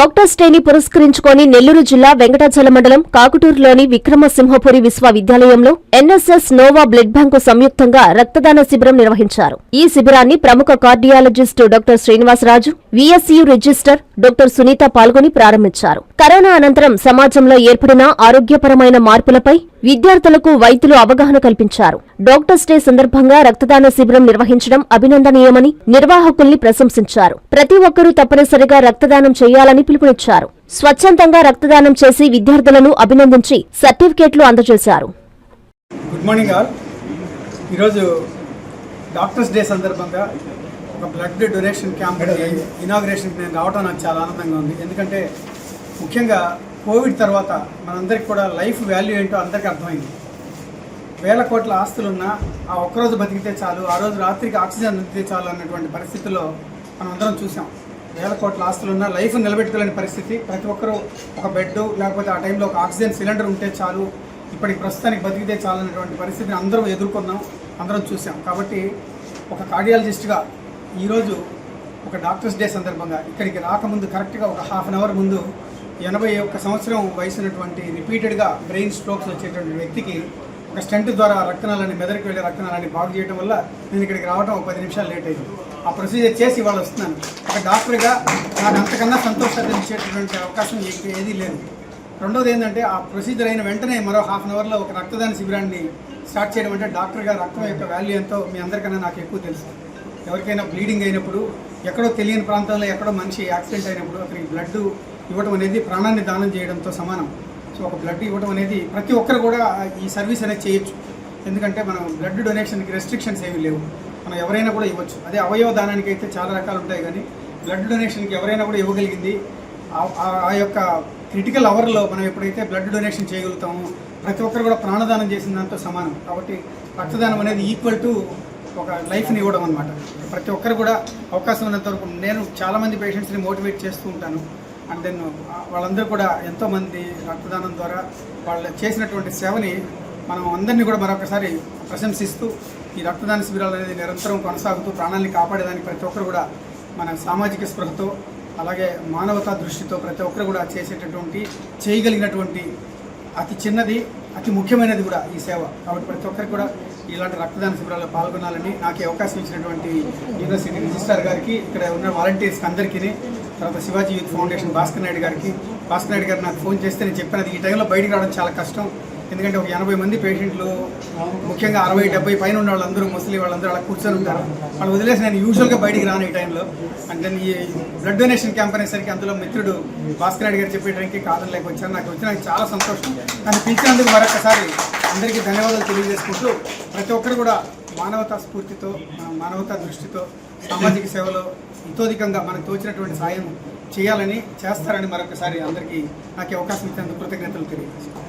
Doctors డేని పురస్కరించుకొని నెల్లూరు జిల్లా వెంకటాచల మండలం కాకుటూరులోని విక్రమసింహపురి విశ్వవిద్యాలయంలో ఎన్ఎస్ఎస్ నోవా బ్లడ్ బ్యాంకు సంయుక్తంగా రక్తదాన శిబిరం నిర్వహించారు. ఈ శిబిరాన్ని ప్రముఖ cardiologist doctor Srinivasaraju VSU registrar doctor Sunitha పాల్గొని ప్రారంభించారు. కరోనా అనంతరం సమాజంలో ఏర్పడిన ఆరోగ్యపరమైన మార్పులపై విద్యార్థులకు వైద్యులు అవగాహన కల్పించారు. డాక్టర్స్ డే సందర్భంగా రక్తదాన శిబిరం నిర్వహించడం అభినందనీయమని నిర్వాహకుల్ని ప్రశంసించారు. ప్రతి ఒక్కరూ తప్పనిసరిగా రక్తదానం చేయాలని పిలుపునిచ్చారు. స్వచ్ఛందంగా రక్తదానం చేసి విద్యార్థులను అభినందించి సర్టిఫికేట్లు అందజేశారు. గుడ్ మార్నింగ్ ఆల్ ఈరోజు డాక్టర్స్ డే సందర్భంగా ఒక బ్లడ్ డొనేషన్ క్యాంప్ ఇనాగ్రేషన్కి నేను రావడం నాకు చాలా ఆనందంగా ఉంది. ఎందుకంటే ముఖ్యంగా కోవిడ్ తర్వాత మనందరికి కూడా లైఫ్ వాల్యూ ఏంటో అందరికీ అర్థమైంది. వేల కోట్ల ఆస్తులున్నా ఆ ఒక్కరోజు బతికితే చాలు ఆ రోజు రాత్రికి ఆక్సిజన్ అందితే చాలు అన్నటువంటి పరిస్థితుల్లో మనం అందరం చూసాం. వేల కోట్ల ఆస్తులు ఉన్న లైఫ్ నిలబెట్టుకోలేని పరిస్థితి. ప్రతి ఒక్కరూ ఒక బెడ్ లేకపోతే ఆ టైంలో ఒక ఆక్సిజన్ సిలిండర్ ఉంటే చాలు. ఇప్పటికి ప్రస్తుతానికి బతికితే చాలు అనేటువంటి పరిస్థితిని అందరం ఎదుర్కొన్నాం అందరం చూసాం. కాబట్టి ఒక కార్డియాలజిస్ట్గా ఈరోజు ఒక డాక్టర్స్ డే సందర్భంగా ఇక్కడికి రాకముందు కరెక్ట్గా ఒక హాఫ్ అన్ అవర్ ముందు ఎనభై ఒక్క సంవత్సరం వయసున్నటువంటి రిపీటెడ్గా బ్రెయిన్ స్ట్రోక్స్ వచ్చేటువంటి వ్యక్తికి ఒక స్టెంట్ ద్వారా రక్తనాళాన్ని మెదడుకు వెళ్ళే రక్తనాళాన్ని బాగు చేయడం వల్ల నేను ఇక్కడికి రావడం ఒక పది నిమిషాలు లేట్ అయింది. ఆ ప్రొసీజర్ చేసి ఇవాళ వస్తున్నాను. ఒక డాక్టర్గా నాకు అంతకన్నా సంతోషించేటటువంటి అవకాశం ఏది ఏదీ లేదు. రెండోది ఏంటంటే ఆ ప్రొసీజర్ అయిన వెంటనే మరో హాఫ్ అన్ అవర్లో ఒక రక్తదాన శిబిరాన్ని స్టార్ట్ చేయడం అంటే డాక్టర్గా రక్తం యొక్క వాల్యూ ఎంతో మీ అందరికన్నా నాకు ఎక్కువ తెలుసు. ఎవరికైనా బ్లీడింగ్ అయినప్పుడు ఎక్కడో తెలియని ప్రాంతంలో ఎక్కడో మనిషి యాక్సిడెంట్ అయినప్పుడు అతనికి బ్లడ్ ఇవ్వడం అనేది ప్రాణాన్ని దానం చేయడంతో సమానం. సో ఒక బ్లడ్ ఇవ్వడం అనేది ప్రతి ఒక్కరు కూడా ఈ సర్వీస్ అనేది చేయొచ్చు. ఎందుకంటే మనం బ్లడ్ డొనేషన్కి రెస్ట్రిక్షన్స్ ఏమీ లేవు. మనం ఎవరైనా కూడా ఇవ్వచ్చు. అదే అవయవ దానానికి అయితే చాలా రకాలు ఉంటాయి కానీ బ్లడ్ డొనేషన్కి ఎవరైనా కూడా ఇవ్వగలిగింది. ఆ- యొక్క క్రిటికల్ అవర్లో మనం ఎప్పుడైతే బ్లడ్ డొనేషన్ చేయగలుగుతామో ప్రతి ఒక్కరు కూడా ప్రాణదానం చేసిన దాంతో సమానం. కాబట్టి రక్తదానం అనేది ఈక్వల్ టు ఒక లైఫ్ని ఇవ్వడం అనమాట ప్రతి ఒక్కరు కూడా అవకాశం ఉన్నంత వరకు నేను చాలామంది పేషెంట్స్ని మోటివేట్ చేస్తూ ఉంటాను. అండ్ దెన్ వాళ్ళందరూ కూడా ఎంతోమంది రక్తదానం ద్వారా వాళ్ళు చేసినటువంటి సేవని మనం అందరినీ కూడా మరొకసారి ప్రశంసిస్తూ ఈ రక్తదాన శిబిరాలు అనేది నిరంతరం కొనసాగుతూ ప్రాణాలని కాపాడేదానికి ప్రతి ఒక్కరు కూడా మన సామాజిక స్పృహతో అలాగే మానవతా దృష్టితో ప్రతి ఒక్కరు కూడా చేసేటటువంటి చేయగలిగినటువంటి అతి చిన్నది అతి ముఖ్యమైనది కూడా ఈ సేవ. కాబట్టి ప్రతి ఒక్కరికి కూడా ఇలాంటి రక్తదాన శిబిరాల్లో పాల్గొనాలని నాకు అవకాశం ఇచ్చినటువంటి యూనివర్సిటీ రిజిస్ట్రార్ గారికి ఇక్కడ ఉన్న వాలంటీర్స్కి అందరికీ తర్వాత శివాజీ యూత్ ఫౌండేషన్ భాస్కర్ నాయుడు గారికి. భాస్కర్ నాయుడు గారు నాకు ఫోన్ చేస్తే నేను చెప్పినది ఈ టైంలో బయటకు రావడం చాలా కష్టం. ఎందుకంటే ఒక ఎనభై మంది పేషెంట్లు ముఖ్యంగా అరవై డెబ్బై పైన ఉన్న వాళ్ళందరూ ముసలి వాళ్ళందరూ అలా కూర్చొని ఉంటారు. వాళ్ళు వదిలేసి నేను యూజువల్గా బయటికి రాను ఈ టైంలో అంటే ఈ బ్లడ్ డొనేషన్ క్యాంప్ అనేసరికి అందులో మిత్రుడు భాస్కర్ రెడ్డి గారు చెప్పేటానికి టైంకి కాదని లేక నాకు వచ్చి నాకు చాలా సంతోషం. కానీ పిలిచినందుకు మరొకసారి అందరికీ ధన్యవాదాలు తెలియజేసుకుంటూ ప్రతి ఒక్కరు కూడా మానవతా స్ఫూర్తితో మానవతా దృష్టితో సామాజిక సేవలో ఇతోధికంగా మనకు తోచినటువంటి సాయం చేయాలని చేస్తారని మరొకసారి అందరికీ నాకు అవకాశం ఇచ్చినందుకు కృతజ్ఞతలు తెలియజేస్తాను